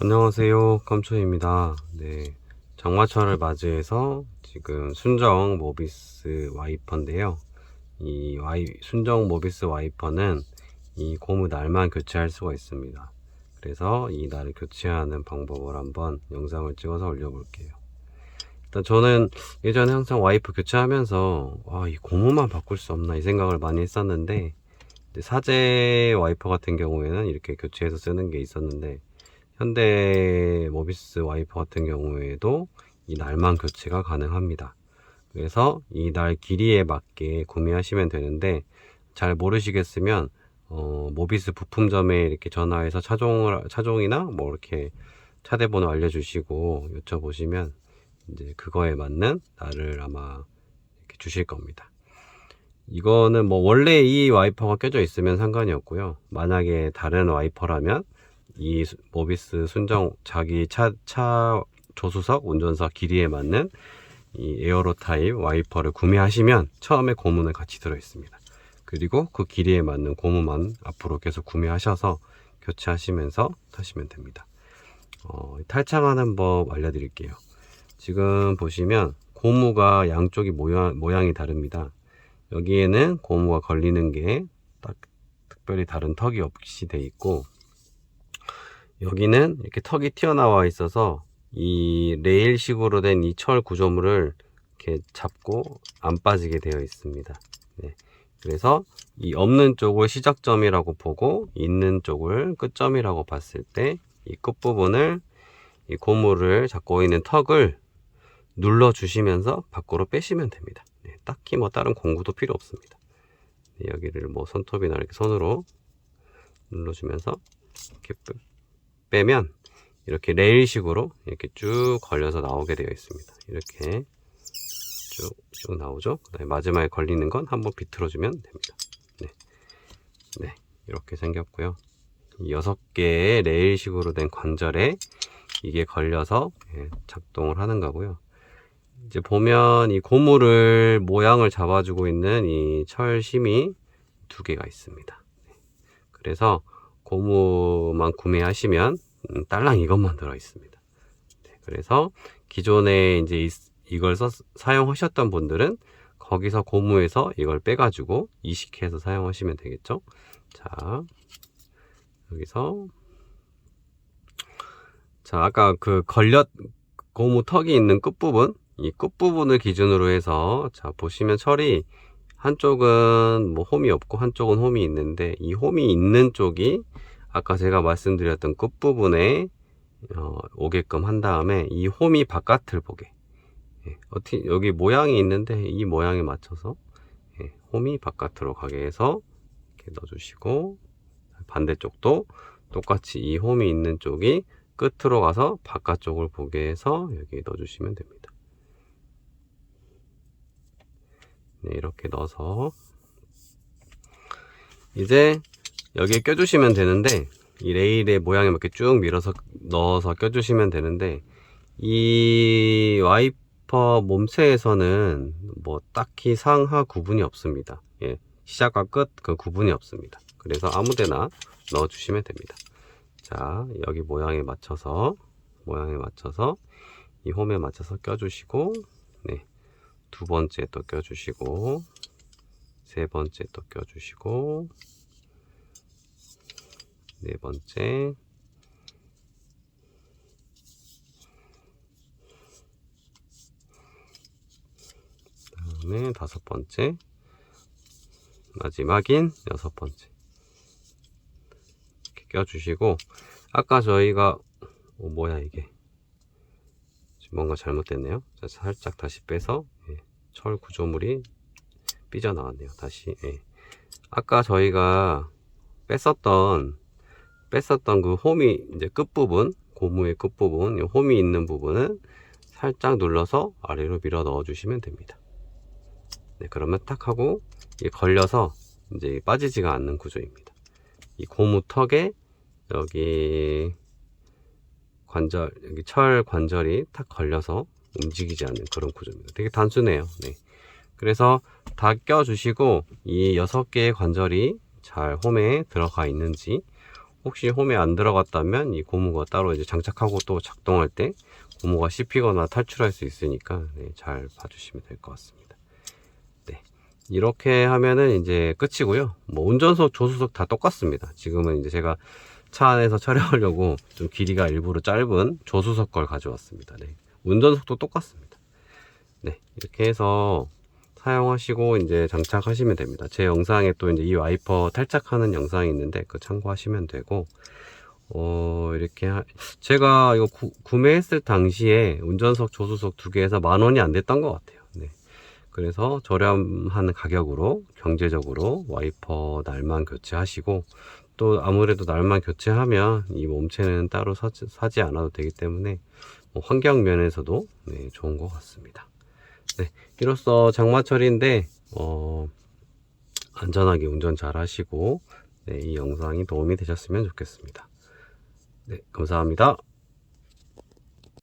안녕하세요. 깜초입니다. 네. 장마철을 맞이해서 지금 순정 모비스 와이퍼인데요. 이 와이, 순정 모비스 와이퍼는 이 고무 날만 교체할 수가 있습니다. 그래서 이 날을 교체하는 방법을 한번 영상을 찍어서 올려볼게요. 일단 저는 예전에 항상 와이퍼 교체하면서 와, 이 고무만 바꿀 수 없나 이 생각을 많이 했었는데 사제 와이퍼 같은 경우에는 이렇게 교체해서 쓰는 게 있었는데 현대 모비스 와이퍼 같은 경우에도 이 날만 교체가 가능합니다. 그래서 이 날 길이에 맞게 구매하시면 되는데 잘 모르시겠으면 어, 모비스 부품점에 이렇게 전화해서 차종을 차종이나 뭐 이렇게 차대 번호 알려주시고 여쭤보시면 이제 그거에 맞는 날을 아마 이렇게 주실 겁니다. 이거는 뭐 원래 이 와이퍼가 껴져 있으면 상관이 없고요. 만약에 다른 와이퍼라면 이 수- 모비스 순정 자기 차, 차 조수석 운전석 길이에 맞는 이 에어로 타입 와이퍼를 구매하시면 처음에 고무는 같이 들어 있습니다. 그리고 그 길이에 맞는 고무만 앞으로 계속 구매하셔서 교체하시면서 타시면 됩니다. 어, 탈창하는 법 알려드릴게요. 지금 보시면 고무가 양쪽이 모양, 모양이 다릅니다. 여기에는 고무가 걸리는 게 딱 특별히 다른 턱이 없이 돼 있고 여기는 이렇게 턱이 튀어나와 있어서 이 레일식으로 된 이 철 구조물을 이렇게 잡고 안 빠지게 되어 있습니다. 네. 그래서 이 없는 쪽을 시작점이라고 보고 있는 쪽을 끝점이라고 봤을 때 이 끝부분을 이 고무를 잡고 있는 턱을 눌러 주시면서 밖으로 빼시면 됩니다. 네, 딱히 뭐 다른 공구도 필요 없습니다. 네, 여기를 뭐 손톱이나 이렇게 손으로 눌러주면서 이렇게 빼- 빼면 이렇게 레일식으로 이렇게 쭉 걸려서 나오게 되어 있습니다. 이렇게 쭉, 쭉 나오죠. 그다음에 마지막에 걸리는 건 한번 비틀어주면 됩니다. 네. 네. 이렇게 생겼고요. 이 여섯 개의 레일식으로 된 관절에 이게 걸려서 예, 작동을 하는 거고요. 이제 보면 이 고무를 모양을 잡아주고 있는 이 철심이 두 개가 있습니다. 네. 그래서 고무만 구매하시면 음, 딸랑 이것만 들어 있습니다. 네, 그래서 기존에 이제 이, 이걸 써, 사용하셨던 분들은 거기서 고무에서 이걸 빼가지고 이식해서 사용하시면 되겠죠. 자, 여기서 자 아까 그 걸렸 고무 턱이 있는 끝부분 이 끝부분을 기준으로 해서 자 보시면 철이 한쪽은 뭐 홈이 없고 한쪽은 홈이 있는데 이 홈이 있는 쪽이 아까 제가 말씀드렸던 끝부분에 어, 오게끔 한 다음에 이 홈이 바깥을 보게 예, 어떻게 여기 모양이 있는데 이 모양에 맞춰서 예, 홈이 바깥으로 가게 해서 이렇게 넣어주시고 반대쪽도 똑같이 이 홈이 있는 쪽이 끝으로 가서 바깥쪽을 보게 해서 여기 넣어주시면 됩니다. 네, 이렇게 넣어서 이제 여기에 껴주시면 되는데 이 레일의 모양에 맞게 쭉 밀어서 넣어서 껴주시면 되는데 이 와이퍼 몸체에서는 뭐 딱히 상하 구분이 없습니다. 예, 시작과 끝 그 구분이 없습니다. 그래서 아무데나 넣어 주시면 됩니다. 자, 여기 모양에 맞춰서 모양에 맞춰서 이 홈에 맞춰서 껴주시고 네, 두 번째 또 껴주시고 세 번째 또 껴주시고 네 번째. 다음에 다섯 번째. 마지막인 여섯 번째. 이렇게 껴주시고 아까 저희가 어, 뭐야 이게? 뭔가 잘못됐네요. 자, 살짝 다시 빼서 예, 철 구조물이 삐져나왔네요. 다시 예. 아까 저희가 뺐었던 뺐었던 그 홈이 이제 끝부분 고무의 끝부분 이 홈이 있는 부분은 살짝 눌러서 아래로 밀어 넣어 주시면 됩니다. 네, 그러면 딱 하고 걸려서 이제 빠지지가 않는 구조입니다. 이 고무 턱에 여기 관절 여기 철 관절이 탁 걸려서 움직이지 않는 그런 구조입니다. 되게 단순해요. 네. 그래서 다 껴주시고 이 여섯 개의 관절이 잘 홈에 들어가 있는지 혹시 홈에 안 들어갔다면 이 고무가 따로 이제 장착하고 또 작동할 때 고무가 씹히거나 탈출할 수 있으니까 네, 잘 봐주시면 될 것 같습니다. 네. 이렇게 하면은 이제 끝이고요. 뭐 운전석, 조수석 다 똑같습니다. 지금은 이제 제가 차 안에서 촬영하려고 좀 길이가 일부러 짧은 조수석 걸 가져왔습니다. 네. 운전석도 똑같습니다. 네. 이렇게 해서 사용하시고 이제 장착하시면 됩니다. 제 영상에 또 이제 이 와이퍼 탈착하는 영상이 있는데 그 참고하시면 되고 어 이렇게 하- 제가 이거 구, 구매했을 당시에 운전석 조수석 두 개에서 만 원이 안 됐던 것 같아요. 네. 그래서 저렴한 가격으로 경제적으로 와이퍼 날만 교체하시고 또 아무래도 날만 교체하면 이 몸체는 따로 사지, 사지 않아도 되기 때문에 뭐 환경 면에서도 네, 좋은 것 같습니다. 네, 이로써 장마철인데 어, 안전하게 운전 잘 하시고 네, 이 영상이 도움이 되셨으면 좋겠습니다. 네, 감사합니다.